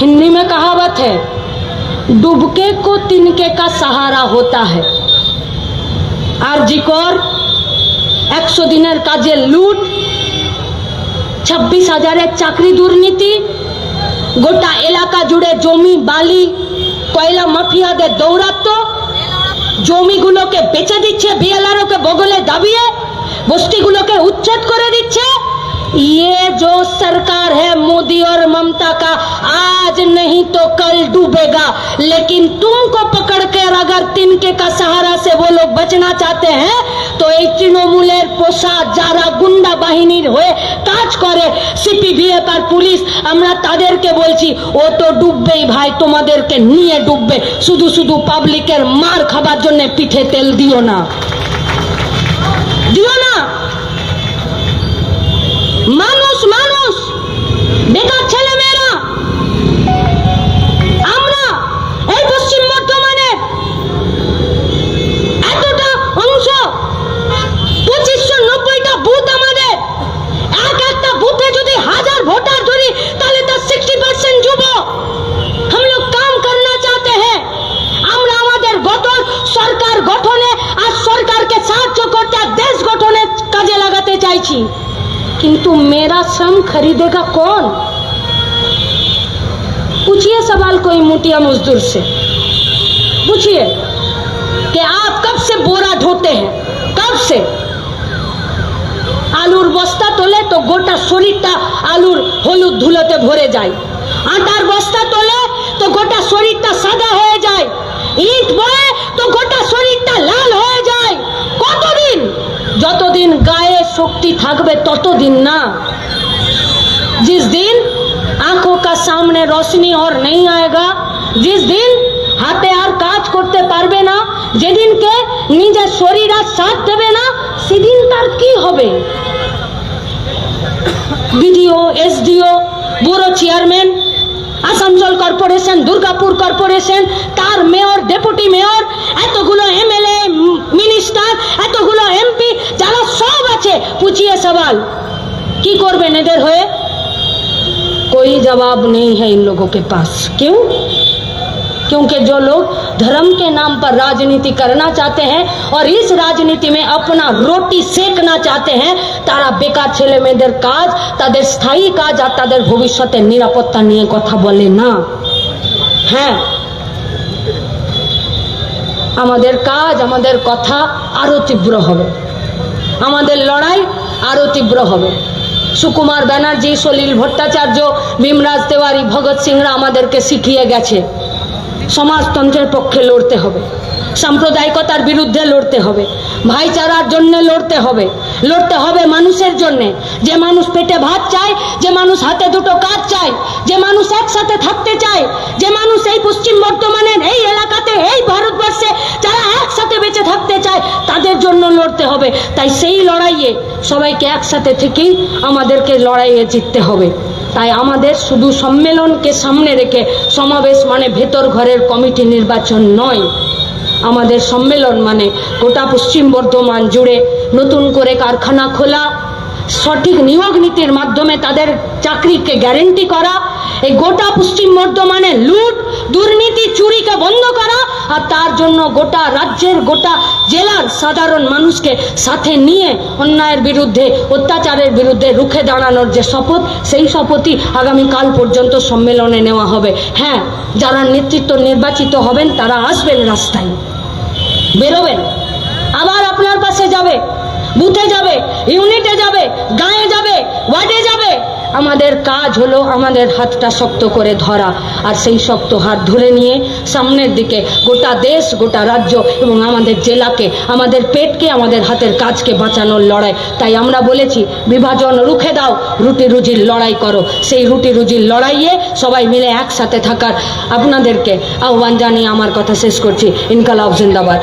हिंदी में कहावत है डुबके को तिनके का सहारा होता है আর জিকর একশো দিনের কাজে লুট ছাব্বিশ হাজারের চাকরি দুর্নীতি গোটা এলাকা জুড়ে জমি বালি কয়লা মাফিয়াদের দৌরাত্ম জমিগুলোকে বেচে দিচ্ছে বিএলআরওকে বগলে দাবিয়ে বস্তিগুলোকে উচ্ছেদ করে দিচ্ছে ये जो सरकार है मोदी और ममता का आज नहीं तो कल डूबेगा लेकिन तुमको पकड़ कर अगर तिनके का सहारा से वो लोग बचना चाहते हैं তো এই তৃণমূলের পোষা যারা গুন্ডা বাহিনীর হয়ে কাজ করে সিপিভিএফ আর পুলিশ আমরা তাদেরকে বলছি ও তো ডুববেই ভাই তোমাদেরকে নিয়ে ডুববে শুধু শুধু পাবলিকের মার খাবার জন্য পিঠে তেল দিও না দিও না মানুষ মানুষ বেকার ছেলে মেয়েরা আমরা এই পশ্চিম বর্ধমানের এতটা অংশ পঁচিশশো নব্বইটা বুথ আমাদের এক একটা বুথে যদি হাজার ভোটার ধরি তাহলে তার সিক্সটি পার্সেন্ট যুবক हम लोग काम करना चाहते हैं আমরা আমাদের গঠন সরকার গঠনে আর সরকারকে সাহায্য করতে আর দেশ গঠনের কাজে লাগাতে চাইছি কিন্তু मेरा श्रम खरीदेगा कौन पूछिए सवाल कोई मुटिया मजदूर से पूछिए कि आप कब से बोरा ढोते हैं कब से আলুর বস্তা তোলে তো গোটা শরীরটা আলুর হলুদ ধুলোতে ভরে যায় আটার বস্তা তোলে তো গোটা শরীরটা সাদা হয়ে যায় ইট বয়ে তো গোটা শরীরটা লাল হয়ে যায় কতদিন যতদিন গায়ে শক্তি থাকবে ততদিন না जिस दिन आंखों का सामने रोशनी और नहीं आएगा जिस दिन হাতে আর কাজ করতে পারবে না যেদিনকে নিজের শরীর আর সাথ দেবে না সেদিন তার কি হবে BDO SDO bureau chairman Asansol corporation Durgapur corporation তার মেয়র ডেপুটি মেয়র এতগুলো এমএলএ মিনিস্টার এতগুলো এমপি যারা সব আছে পুছিয়ে সওয়াল কি করবেন এদের হয়ে कोई जवाब नहीं है इन लोगों के पास क्यों क्योंकि जो लोग धर्म के नाम पर राजनीति करना चाहते हैं और इस राजनीति में अपना रोटी সেকনা চাতে हैं তারা বেকার ছেলে মেয়েদের কাজ তাদের স্থায়ী কাজ আর তাদের ভবিষ্যতের নিরাপত্তা নিয়ে কথা বলে না হ্যাঁ আমাদের কাজ আমাদের কথা আরো তীব্র হবে আমাদের লড়াই আরও তীব্র হবে। সুকুমার ব্যানার্জি, সলিল ভট্টাচার্য, ভীমরাজ তেওয়ারি, ভগৎ সিংরা আমাদেরকে শিখিয়ে গেছে, সমাজতন্ত্রের পক্ষে লড়তে হবে, সাম্প্রদায়িকতার বিরুদ্ধে লড়তে হবে, ভাইচারার জন্য লড়তে হবে লড়তে হবে মানুষের জন্য। যে মানুষ পেটে ভাত চায়, যে মানুষ হাতে দুটো কাজ চায়, যে মানুষ একসাথে থাকতে চায়, যে মানুষ এই পশ্চিম বর্ধমানের এই এলাকাতে, এই ভারতবর্ষে যারা একসাথে বেঁচে থাকতে চায় তাদের জন্য লড়তে হবে। তাই সেই লড়াইয়ে সবাইকে একসাথে থেকেই আমাদেরকে লড়াইয়ে জিততে হবে। তাই আমাদের শুধু সম্মেলনকে সামনে রেখে সমাবেশ মানে ভেতর ঘরের কমিটি নির্বাচন নয়। আমাদের সম্মেলন মানে গোটা পশ্চিম বর্ধমান জুড়ে নতুন করে কারখানা খোলা, সঠিক নিয়োগ নীতির মাধ্যমে তাদের চাকরিকে গ্যারেন্টি করা, এই গোটা পশ্চিম বর্ধমানে লুট দুর্নীতি চুরিকে বন্ধ করা আর তার জন্য গোটা রাজ্যের গোটা জেলার সাধারণ মানুষকে সাথে নিয়ে অন্যায়ের বিরুদ্ধে, অত্যাচারের বিরুদ্ধে রুখে দাঁড়ানোর যে শপথ, সেই শপথই আগামীকাল পর্যন্ত সম্মেলনে নেওয়া হবে। হ্যাঁ যারা নেতৃত্ব নির্বাচিত হবেন, তারা আসবেন রাস্তায়। বেরোবেন। আবার আপনার পাশে যাবে, বুথে যাবে, ইউনিটে যাবে গায়ে যাবে ওয়ার্ডে যাবে আমাদের কাজ হলো আমাদের হাতটা শক্ত করে ধরা আর সেই শক্ত হাত ধরে নিয়ে সামনের দিকে গোটা দেশ, গোটা রাজ্য এবং আমাদের জেলাকে, আমাদের পেটকে, আমাদের হাতের কাজকে বাঁচানোর লড়াই। তাই আমরা বলেছি, বিভাজন রুখে দাও, রুটি রুজির লড়াই করো। সেই রুটি রুজির লড়াইয়ে সবাই মিলে একসাথে থাকার আপনাদেরকে আহ্বান জানিয়ে আমার কথা শেষ করছি। ইনকালাব জিন্দাবাদ।